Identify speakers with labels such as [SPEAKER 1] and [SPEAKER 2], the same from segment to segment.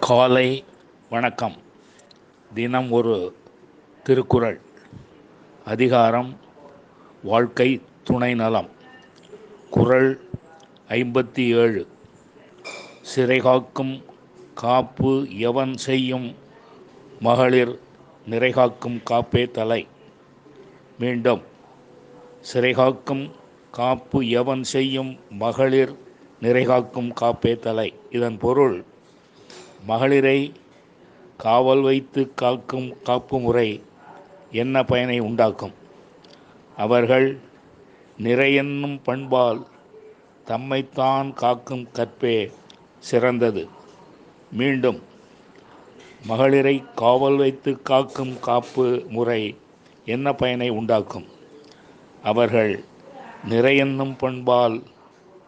[SPEAKER 1] காலை வணக்கம். தினம் ஒரு திருக்குறள். அதிகாரம் வாழ்க்கை துணை நலம். குறள் ஐம்பத்தி ஏழு சிறைகாக்கும் காப்பு எவன் செய்யும்? மகளிர் நிறைகாக்கும் காப்பே தலை. மீண்டும் சிறைகாக்கும் காப்பு எவன் செய்யும்? மகளிர் நிறைகாக்கும் காப்பே தலை. இதன் பொருள் மகளிரை காவல் வைத்து காக்கும் காப்பு முறை என்ன பயனை உண்டாக்கும்? அவர்கள் நிறையென்னும் பண்பால் தம்மைத்தான் காக்கும் கற்பே சிறந்தது. மீண்டும் மகளிரை காவல் வைத்து காக்கும் காப்பு முறை என்ன பயனை உண்டாக்கும்? அவர்கள் நிறையென்னும் பண்பால்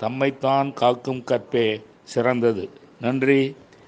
[SPEAKER 1] தம்மைத்தான் காக்கும் கற்பே சிறந்தது. நன்றி.